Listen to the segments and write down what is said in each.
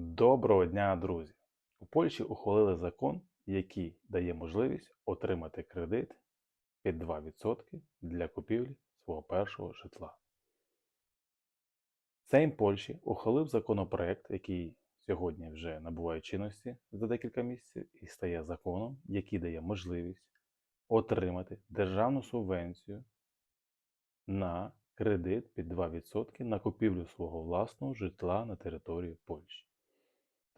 Доброго дня, друзі! У Польщі ухвалили закон, який дає можливість отримати кредит під 2% для купівлі свого першого житла. Сейм Польщі ухвалив законопроект, який сьогодні вже набуває чинності за декілька місяців і стає законом, який дає можливість отримати державну субвенцію на кредит під 2% на купівлю свого власного житла на території Польщі.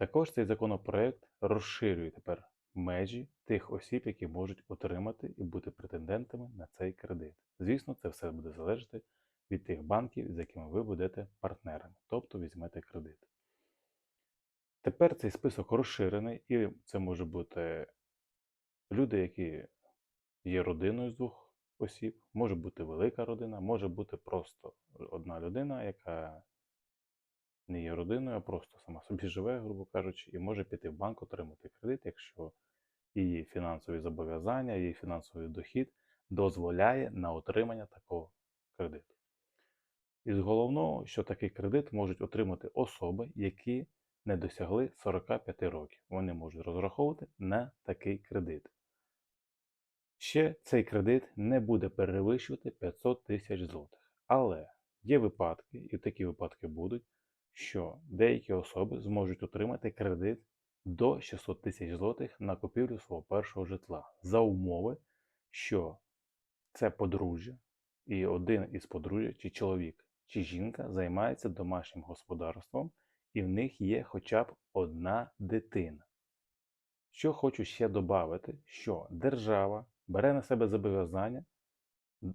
Також цей законопроект розширює тепер межі тих осіб, які можуть отримати і бути претендентами на цей кредит. Звісно, це все буде залежати від тих банків, з якими ви будете партнерами, тобто візьмете кредит. Тепер цей список розширений, і це може бути люди, які є родиною з двох осіб, може бути велика родина, може бути просто одна людина, яка не є родиною, а просто сама собі живе, грубо кажучи, і може піти в банк отримати кредит, якщо її фінансові зобов'язання, її фінансовий дохід дозволяє на отримання такого кредиту. Із головного, що такий кредит можуть отримати особи, які не досягли 45 років. Вони можуть розраховувати на такий кредит. Ще цей кредит не буде перевищувати 500 тисяч злотих. Але є випадки, і такі випадки будуть, що деякі особи зможуть отримати кредит до 600 тисяч злотих на купівлю свого першого житла за умови, що це подружжя, і один із подружжя, чи чоловік, чи жінка займається домашнім господарством, і в них є хоча б одна дитина. Що хочу ще додати, що держава бере на себе зобов'язання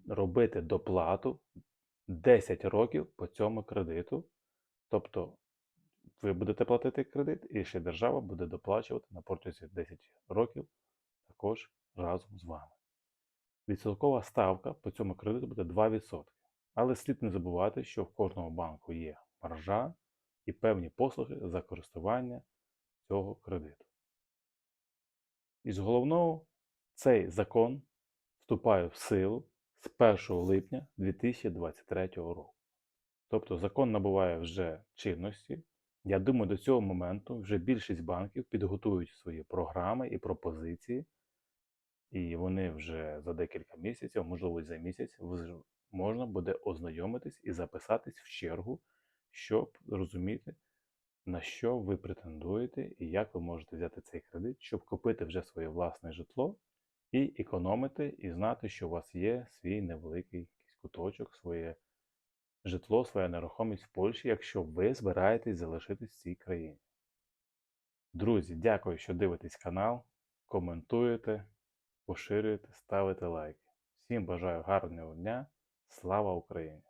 робити доплату 10 років по цьому кредиту. Тобто ви будете платити кредит, і ще держава буде доплачувати на протязі 10 років також разом з вами. Відсоткова ставка по цьому кредиту буде 2%. Але слід не забувати, що в кожному банку є маржа і певні послуги за користування цього кредиту. Із головного, цей закон вступає в силу з 1 липня 2023 року. Тобто закон набуває вже чинності. Я думаю, до цього моменту вже більшість банків підготують свої програми і пропозиції, і вони вже за декілька місяців, можливо, за місяць, можна буде ознайомитись і записатись в чергу, щоб розуміти, на що ви претендуєте і як ви можете взяти цей кредит, щоб купити вже своє власне житло і економити, і знати, що у вас є свій невеликий куточок, своє житло, своя нерухомість в Польщі, якщо ви збираєтесь залишитись в цій країні. Друзі, дякую, що дивитесь канал, коментуєте, поширюєте, ставите лайки. Всім бажаю гарного дня. Слава Україні!